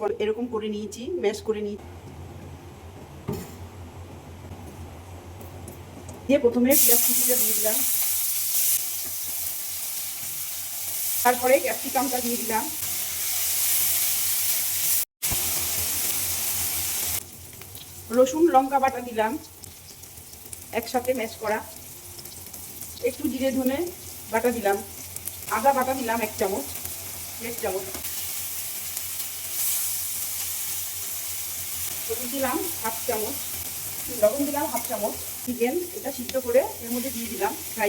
বল- এরকম করে নিয়েছি, ম্যাশ করে নিয়েছি। দিয়ে প্রথমে পেঁয়াজ কুচিটা দিয়ে দিলাম। তারপরে ক্যাপসিকামটা দিয়ে দিলাম। রসুন, লঙ্কা বাটা দিলাম, একসাথে ম্যাশ করা। একটু জিরে ধনে বাটা দিলাম। আদা বাটা দিলাম এক চামচ এক চামচ। হলুদ দিলাম হাফ চামচ। লবণ দিলাম হাফ চামচ। চিকেন, এটা সিদ্ধ করে এর মধ্যে দিয়ে দিলাম। ফ্রাই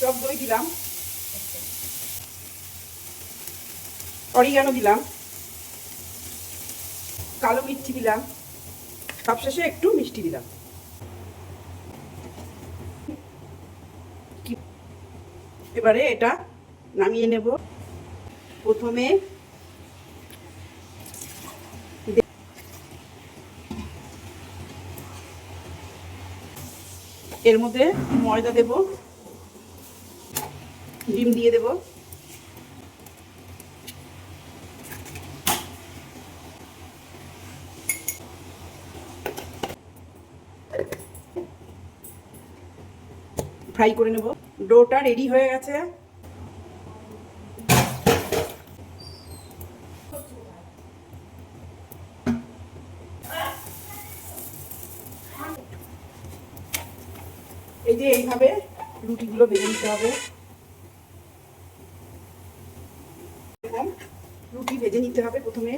টক দই দিলাম। অরিগানো দিলাম। কালো মিষ্টি দিলাম। সবশেষে একটু মিষ্টি দিলাম। এবারে এটা নামিয়ে নেব। প্রথমে এর মধ্যে ময়দা দেব, ডিম দিয়ে দেব। ফ্রাই করে নেব। ডোটা রেডি হয়ে গেছে। এই যে এইভাবে রুটিগুলো বেজে নিতে হবে। রুটি ভেজে নিতে হবে প্রথমে।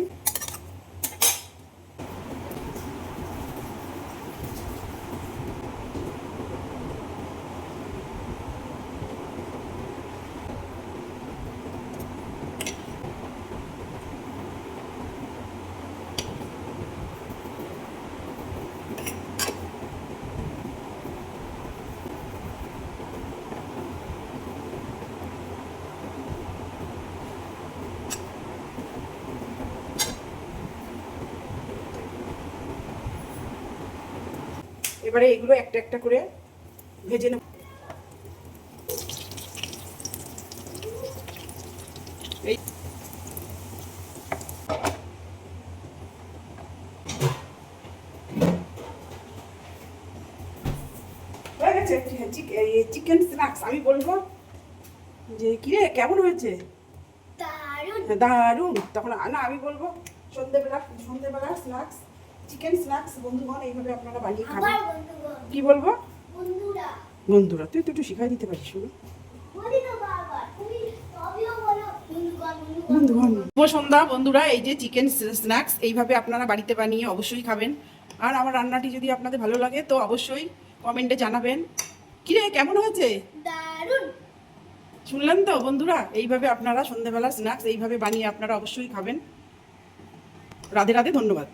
এবারে এগুলো একটা একটা করে ভেজে নেব। চিকেন স্ন্যাক্স আমি বলব যে কিরে কেমন হয়েছে? দারুণ। হ্যাঁ, দারুণ। তখন না আমি বলব সন্ধ্যেবেলা সন্ধ্যেবেলা স্ন্যাক্স চিকেন স্ন্যাক্স বন্ধুগণ এইভাবে আপনারা বানিয়ে খাবেন। কি বলব? বন্ধুরা। তুই তো একটু শিখাই দিতে পারিস শুনো। শুভ সন্ধ্যা বন্ধুরা এই যে চিকেন স্ন্যাক্স এইভাবে আপনারা বাড়িতে বানিয়ে অবশ্যই খাবেন। আর আমার রান্নাটি যদি আপনাদের ভালো লাগে তো অবশ্যই কমেন্টে জানাবেন। কিরে কেমন হয়েছে? শুনলেন তো বন্ধুরা? এইভাবে আপনারা সন্ধ্যেবেলা স্ন্যাক্স এইভাবে বানিয়ে আপনারা অবশ্যই খাবেন। রাধে রাধে ধন্যবাদ।